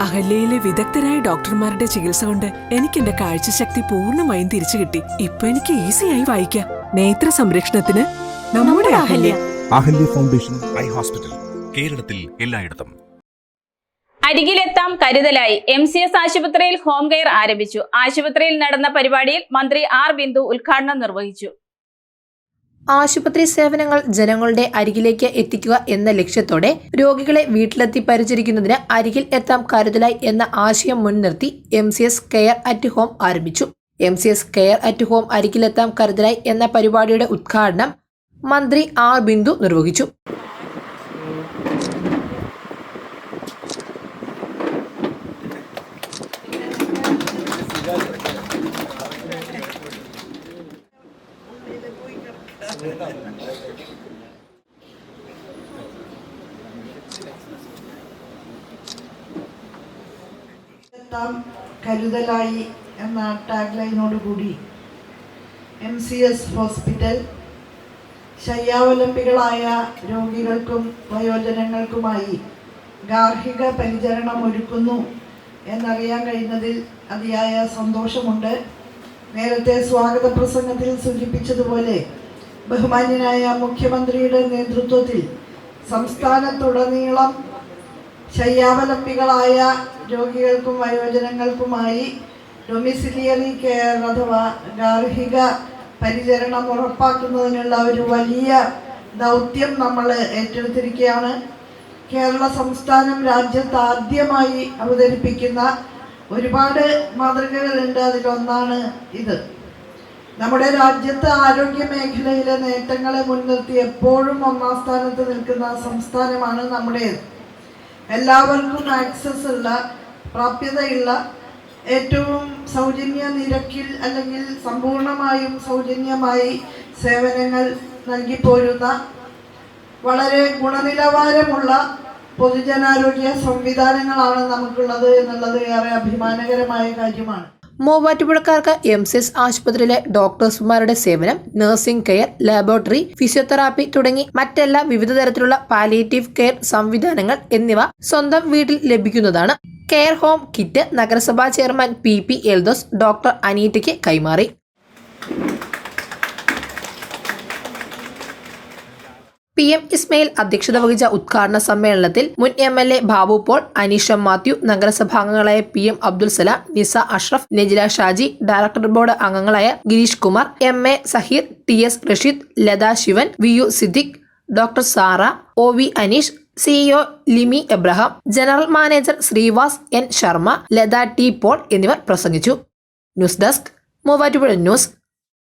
അഹല്യയിലെ വിദഗ്ധരായ ഡോക്ടർമാരുടെ ചികിത്സ കൊണ്ട് എനിക്ക് എന്റെ കാഴ്ചശക്തി പൂർണമായും തിരിച്ചു കിട്ടി. ഇപ്പൊ എനിക്ക് ഈസിയായി വായിക്കാം. നേത്ര സംരക്ഷണത്തിന് നമ്മുടെ Ahalya. Ahalya. Foundation eye hospital കേരളത്തിൽ എല്ലായിടത്തും. അരികിലെത്താം കരുതലായി. എം സി എസ് ആശുപത്രിയിൽ ഹോം കെയർ ആരംഭിച്ചു. ആശുപത്രിയിൽ നടന്ന പരിപാടിയിൽ മന്ത്രി ആർ ബിന്ദു ഉദ്ഘാടനം നിർവഹിച്ചു. ആശുപത്രി സേവനങ്ങൾ ജനങ്ങളുടെ അരികിലേക്ക് എത്തിക്കുക എന്ന ലക്ഷ്യത്തോടെ രോഗികളെ വീട്ടിലെത്തി പരിചരിക്കുന്നതിന് അരികിൽ എത്താം കരുതലായി എന്ന ആശയം മുൻനിർത്തി M C S care at home ആരംഭിച്ചു. M C S care at home അരികിലെത്താം കരുതലായി എന്ന പരിപാടിയുടെ ഉദ്ഘാടനം മന്ത്രി ആർ ബിന്ദു നിർവഹിച്ചു. എത്താം കരുതലായി എന്ന ടാഗ്ലൈനോട് കൂടി എം സി എസ് ഹോസ്പിറ്റൽ ശയ്യാവലംബികളായ രോഗികൾക്കും വയോജനങ്ങൾക്കുമായി ഗാർഹിക പരിചരണം ഒരുക്കുന്നു എന്നറിയാൻ കഴിഞ്ഞതിൽ അതിയായ സന്തോഷമുണ്ട്. നേരത്തെ സ്വാഗത പ്രസംഗത്തിൽ സൂചിപ്പിച്ചതുപോലെ ബഹുമാന്യനായ മുഖ്യമന്ത്രിയുടെ നേതൃത്വത്തിൽ സംസ്ഥാനത്തുടനീളം ശയ്യാവലംബികളായ രോഗികൾക്കും വയോജനങ്ങൾക്കുമായി ഡൊമിസിലിയറി കെയർ അഥവാ ഗാർഹിക പരിചരണം ഉറപ്പാക്കുന്നതിനുള്ള ഒരു വലിയ ദൗത്യം നമ്മൾ ഏറ്റെടുത്തിരിക്കുകയാണ്. കേരള സംസ്ഥാനം രാജ്യത്ത് ആദ്യമായി അവതരിപ്പിക്കുന്ന ഒരുപാട് മാതൃകകളുണ്ട്. അതിലൊന്നാണ് ഇത്. നമ്മുടെ രാജ്യത്ത് ആരോഗ്യ മേഖലയിലെ നേട്ടങ്ങളെ മുൻനിർത്തി എപ്പോഴും ഒന്നാം സ്ഥാനത്ത് നിൽക്കുന്ന സംസ്ഥാനമാണ് നമ്മുടേത്. എല്ലാവർക്കും ആക്സസ് ഉള്ള പ്രാപ്യതയുള്ള ഏറ്റവും സൗജന്യ നിരക്കിൽ അല്ലെങ്കിൽ സമ്പൂർണമായും സൗജന്യമായി സേവനങ്ങൾ നൽകിപ്പോരുന്ന വളരെ ഗുണനിലവാരമുള്ള പൊതുജനാരോഗ്യ സംവിധാനങ്ങളാണ് നമുക്കുള്ളത് എന്നുള്ളത് ഏറെ അഭിമാനകരമായ കാര്യമാണ്. മൂവാറ്റുപുഴക്കാർക്ക് എം സി എസ് ആശുപത്രിയിലെ ഡോക്ടേഴ്സുമാരുടെ സേവനം നഴ്സിംഗ് കെയർ ലാബോറട്ടറി ഫിസിയോതെറാപ്പി തുടങ്ങി മറ്റെല്ലാ വിവിധ തരത്തിലുള്ള പാലിയേറ്റീവ് കെയർ സംവിധാനങ്ങൾ എന്നിവ സ്വന്തം വീട്ടിൽ ലഭിക്കുന്നതാണ്. കെയർ ഹോം കിറ്റ് നഗരസഭാ chairman P P Eldose doctor അനീറ്റയ്ക്ക് കൈമാറി. പി എം ഇസ്മയിൽ അധ്യക്ഷത വഹിച്ച ഉദ്ഘാടന സമ്മേളനത്തിൽ മുൻ M L A Babu Paul Aneesha Mathew നഗരസഭാംഗങ്ങളായ P M Abdul Salam Nisa Ashraf Nejila Shaji director board അംഗങ്ങളായ Girish Kumar M A Saheer T S Rasheed Latha Sivan V U Siddique doctor Sara O V Aneesh CEO Limi Abraham general manager Sreevas N Sharma Latha T Paul എന്നിവർ പ്രസംഗിച്ചു. News desk Muvattupuzha news.